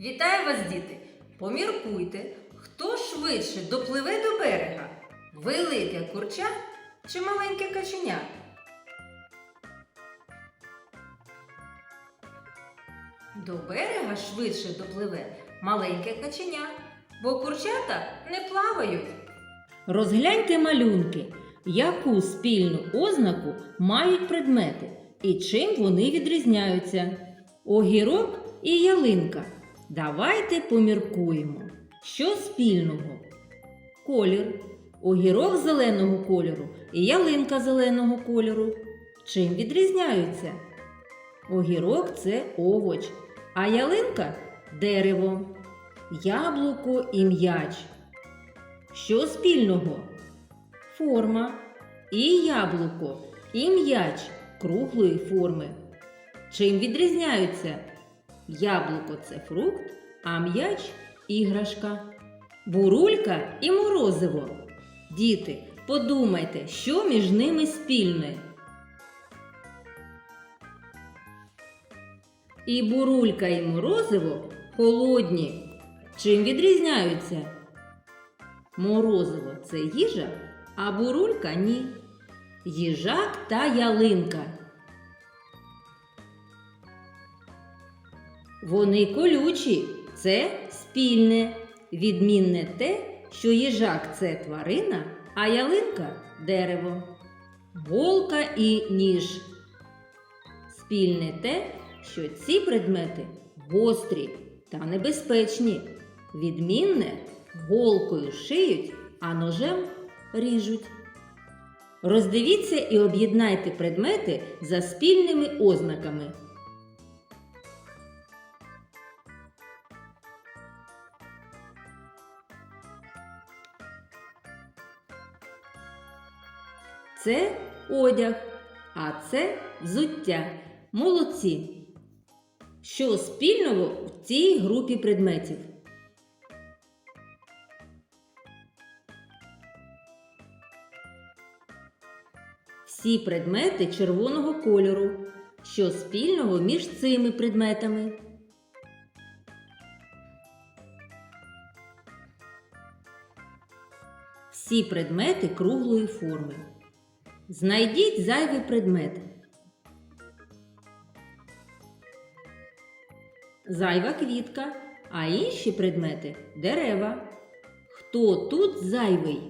Вітаю вас, діти! Поміркуйте, хто швидше допливе до берега? Велике курча чи маленьке каченя? До берега швидше допливе маленьке каченя, бо курчата не плавають. Розгляньте малюнки, яку спільну ознаку мають предмети і чим вони відрізняються. Огірок і ялинка. Давайте поміркуємо, що спільного. Колір. Огірок зеленого кольору і ялинка зеленого кольору. Чим відрізняються? Огірок це овоч, а ялинка дерево, яблуко і м'яч. Що спільного? Форма і яблуко, і м'яч круглої форми. Чим відрізняються? Яблуко це фрукт, а м'яч іграшка. Бурулька і морозиво. Діти, подумайте, що між ними спільне. І бурулька, і морозиво холодні. Чим відрізняються? Морозиво це їжа, а бурулька ні. Їжак та ялинка. Вони колючі, це спільне. Відмінне те, що їжак це тварина, а ялинка дерево. Голка і ніж. Спільне те, що ці предмети гострі та небезпечні. Відмінне голкою шиють, а ножем ріжуть. Роздивіться і об'єднайте предмети за спільними ознаками. Це одяг, а це взуття. Молодці. Що спільного в цій групі предметів? Всі предмети червоного кольору. Що спільного між цими предметами? Всі предмети круглої форми. Знайдіть зайвий предмет. Зайва квітка, а інші предмети дерева. Хто тут зайвий?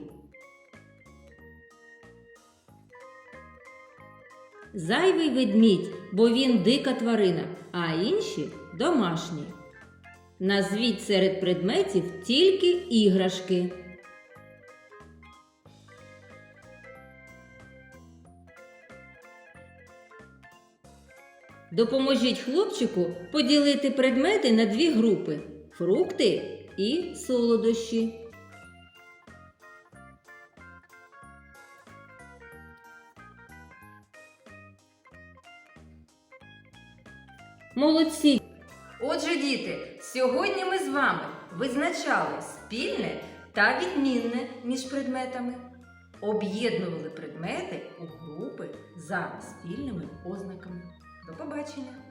Зайвий ведмідь, бо він дика тварина, а інші домашні. Назвіть серед предметів тільки іграшки. Допоможіть хлопчику поділити предмети на дві групи фрукти і солодощі. Молодці! Отже, діти, сьогодні ми з вами визначали спільне та відмінне між предметами, об'єднували предмети у групи за спільними ознаками. До побачення!